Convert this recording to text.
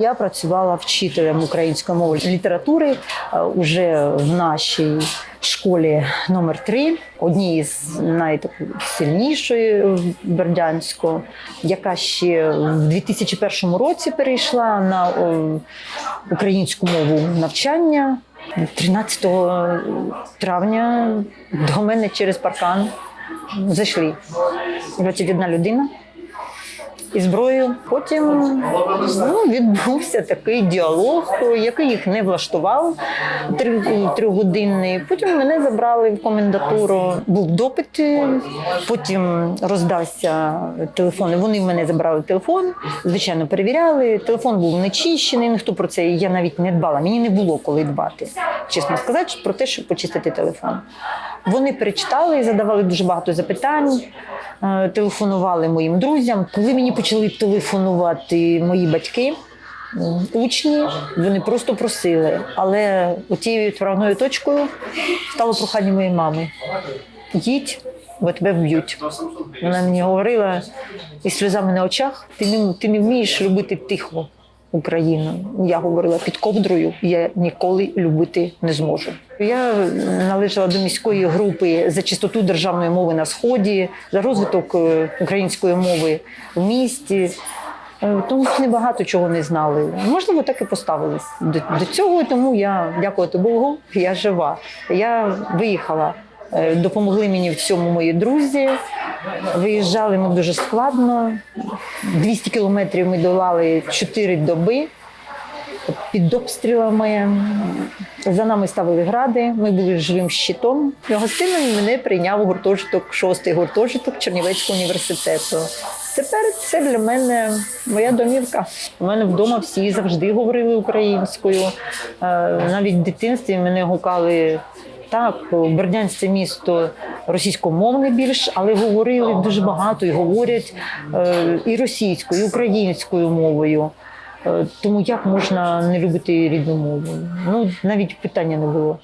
Я працювала вчителем української мови літератури е, уже в нашій школі номер 3 одній з найсильнішої в Бердянську, яка ще в 2001 році перейшла на українську мову навчання. 13 травня до мене через паркан зайшли 21 людина і зброєю. Потім ну, відбувся такий діалог, який їх не влаштував три- трьохгодинний. Потім мене забрали в комендатуру. Був допит, потім роздався телефон. Вони в мене забрали телефон, звичайно, перевіряли. Телефон був нечищений. Ніхто про це я навіть не дбала. Мені не було коли дбати, чесно сказати, про те, щоб почистити телефон. Вони перечитали і задавали дуже багато запитань, е, телефонували моїм друзям. Коли мені почали телефонувати мої батьки, учні, вони просто просили. Але тією відправною точкою стало прохання моєї мами: їдь, бо тебе вб'ють. Вона мені говорила із сльозами на очах: ти не, ти не вмієш любити тихо. Україну. Я говорила під ковдрою, я ніколи любити не зможу. Я належала до міської групи за чистоту державної мови на сході, за розвиток е, української мови в місті. Е, Тому небагато чого не знали. Можливо, так і поставились до, до цього. Тому я, дякувати Богу, я жива. Я виїхала. Е, Допомогли мені в цьому мої друзі. Виїжджали ми дуже складно. 200 кілометрів ми долали 4 доби під обстрілами. За нами ставили гради. Ми були живим щитом. І Гостинним мене прийняв гуртожиток, шостий гуртожиток Чернівецького університету. Тепер це для мене моя домівка. У мене вдома всі завжди говорили українською. Е, Навіть в дитинстві мене гукали так, Бердянськ це місто російськомовне більш, але говорили дуже багато і говорять е, і російською, і українською мовою. Е, Тому як можна не любити рідну мову? Ну навіть питання не було.